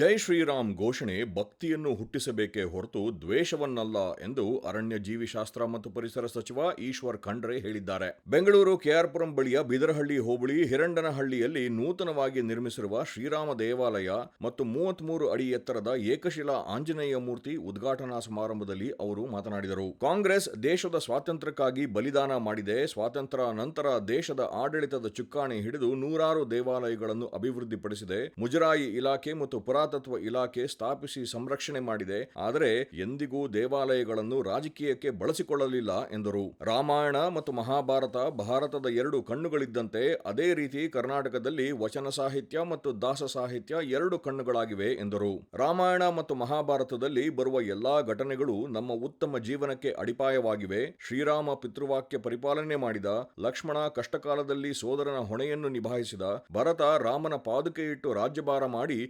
ಜೈ ಶ್ರೀರಾಮ್ ಘೋಷಣೆ ಭಕ್ತಿಯನ್ನು ಹುಟ್ಟಿಸಬೇಕೇ ಹೊರತು ದ್ವೇಷವನ್ನಲ್ಲ ಎಂದು ಅರಣ್ಯ ಜೀವಿಶಾಸ್ತ್ರ ಮತ್ತು ಪರಿಸರ ಸಚಿವ ಈಶ್ವರ್ ಖಂಡ್ರೆ ಹೇಳಿದ್ದಾರೆ. ಬೆಂಗಳೂರು ಕೆಆರ್ಪುರಂ ಬಳಿಯ ಬಿದರಹಳ್ಳಿ ಹೋಬಳಿ ಹಿರಂಡನಹಳ್ಳಿಯಲ್ಲಿ ನೂತನವಾಗಿ ನಿರ್ಮಿಸಿರುವ ಶ್ರೀರಾಮ ದೇವಾಲಯ ಮತ್ತು ಮೂವತ್ಮೂರು ಅಡಿ ಎತ್ತರದ ಏಕಶಿಲಾ ಆಂಜನೇಯ ಮೂರ್ತಿ ಉದ್ಘಾಟನಾ ಸಮಾರಂಭದಲ್ಲಿ ಅವರು ಮಾತನಾಡಿದರು. ಕಾಂಗ್ರೆಸ್ ದೇಶದ ಸ್ವಾತಂತ್ರ್ಯಕ್ಕಾಗಿ ಬಲಿದಾನ ಮಾಡಿದೆ. ಸ್ವಾತಂತ್ರ್ಯ ನಂತರ ದೇಶದ ಆಡಳಿತದ ಚುಕ್ಕಾಣಿ ಹಿಡಿದು ನೂರಾರು ದೇವಾಲಯಗಳನ್ನು ಅಭಿವೃದ್ಧಿಪಡಿಸಿದೆ. ಮುಜರಾಯಿ ಇಲಾಖೆ ಮತ್ತು ಪುರಾತತ್ವ ಇಲಾಖೆ ಸ್ಥಾಪಿಸಿ ಸಂರಕ್ಷಣೆ ಮಾಡಿದೆ. ಆದರೆ ಎಂದಿಗೂ ದೇವಾಲಯಗಳನ್ನು ರಾಜಕೀಯಕ್ಕೆ ಬಳಸಿಕೊಳ್ಳಲಿಲ್ಲ ಎಂದರು. ರಾಮಾಯಣ ಮತ್ತು ಮಹಾಭಾರತ ಭಾರತದ ಎರಡು ಕಣ್ಣುಗಳಿದ್ದಂತೆ ಅದೇ ರೀತಿ ಕರ್ನಾಟಕದಲ್ಲಿ ವಚನ ಸಾಹಿತ್ಯ ಮತ್ತು ದಾಸ ಸಾಹಿತ್ಯ ಎರಡು ಕಣ್ಣುಗಳಾಗಿವೆ ಎಂದರು. ರಾಮಾಯಣ ಮತ್ತು ಮಹಾಭಾರತದಲ್ಲಿ ಬರುವ ಎಲ್ಲಾ ಘಟನೆಗಳು ನಮ್ಮ ಉತ್ತಮ ಜೀವನಕ್ಕೆ ಅಡಿಪಾಯವಾಗಿವೆ. ಶ್ರೀರಾಮ ಪಿತೃವಾಕ್ಯ ಪರಿಪಾಲನೆ ಮಾಡಿದ, ಲಕ್ಷ್ಮಣ ಕಷ್ಟಕಾಲದಲ್ಲಿ ಸೋದರನ ಹೊಣೆಯನ್ನು ನಿಭಾಯಿಸಿದ, ಭರತ ರಾಮನ ಪಾದುಕೆಯಿಟ್ಟು ರಾಜ್ಯಭಾರ ಮಾಡಿ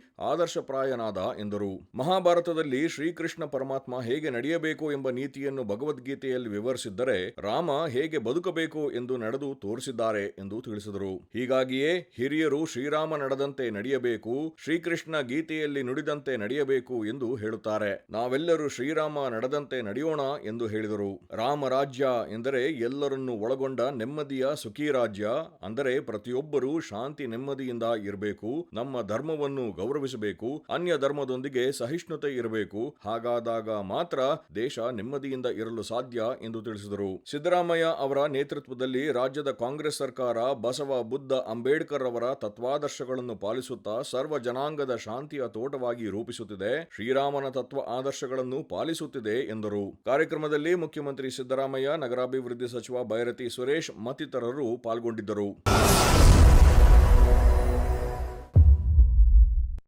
ಆದರ್ಶಪ್ರಾಯನಾದ ಎಂದರು. ಮಹಾಭಾರತದಲ್ಲಿ ಶ್ರೀಕೃಷ್ಣ ಪರಮಾತ್ಮ ಹೇಗೆ ನಡೆಯಬೇಕು ಎಂಬ ನೀತಿಯನ್ನು ಭಗವದ್ಗೀತೆಯಲ್ಲಿ ವಿವರಿಸಿದ್ದರೆ ರಾಮ ಹೇಗೆ ಬದುಕಬೇಕು ಎಂದು ನಡೆದು ತೋರಿಸಿದ್ದಾರೆ ಎಂದು ತಿಳಿಸಿದರು. ಹೀಗಾಗಿಯೇ ಹಿರಿಯರು ಶ್ರೀರಾಮ ನಡೆದಂತೆ ನಡೆಯಬೇಕು, ಶ್ರೀಕೃಷ್ಣ ಗೀತೆಯಲ್ಲಿ ನುಡಿದಂತೆ ನಡೆಯಬೇಕು ಎಂದು ಹೇಳುತ್ತಾರೆ. ನಾವೆಲ್ಲರೂ ಶ್ರೀರಾಮ ನಡೆದಂತೆ ನಡೆಯೋಣ ಎಂದು ಹೇಳಿದರು. ರಾಮರಾಜ್ಯ ಎಂದರೆ ಎಲ್ಲರನ್ನು ಒಳಗೊಂಡ ನೆಮ್ಮದಿಯ ಸುಖಿ ರಾಜ್ಯ, ಅಂದರೆ ಪ್ರತಿಯೊಬ್ಬರೂ ಶಾಂತಿ ನೆಮ್ಮದಿಯಿಂದ ಇರಬೇಕು, ನಮ್ಮ ಧರ್ಮವನ್ನು ಗೌರವಿಸಬೇಕು ಅನ್ಯ ಧರ್ಮದೊಂದಿಗೆ ಸಹಿಷ್ಣುತೆ ಇರಬೇಕು. ಹಾಗಾದಾಗ ಮಾತ್ರ ದೇಶ ನೆಮ್ಮದಿಯಿಂದ ಇರಲು ಸಾಧ್ಯ ಎಂದು ತಿಳಿಸಿದರು. ಸಿದ್ದರಾಮಯ್ಯ ಅವರ ನೇತೃತ್ವದಲ್ಲಿ ರಾಜ್ಯದ ಕಾಂಗ್ರೆಸ್ ಸರ್ಕಾರ ಬಸವ, ಬುದ್ಧ, ಅಂಬೇಡ್ಕರ್ ಅವರ ತತ್ವಾದರ್ಶಗಳನ್ನು ಪಾಲಿಸುತ್ತಾ ಸರ್ವ ಜನಾಂಗದ ಶಾಂತಿಯ ತೋಟವಾಗಿ ರೂಪಿಸುತ್ತಿದೆ. ಶ್ರೀರಾಮನ ತತ್ವ ಆದರ್ಶಗಳನ್ನು ಪಾಲಿಸುತ್ತಿದೆ ಎಂದರು. ಕಾರ್ಯಕ್ರಮದಲ್ಲಿ ಮುಖ್ಯಮಂತ್ರಿ ಸಿದ್ದರಾಮಯ್ಯ, ನಗರಾಭಿವೃದ್ಧಿ ಸಚಿವ ಬೈರತಿ ಸುರೇಶ್ ಮತ್ತಿತರರು ಪಾಲ್ಗೊಂಡಿದ್ದರು.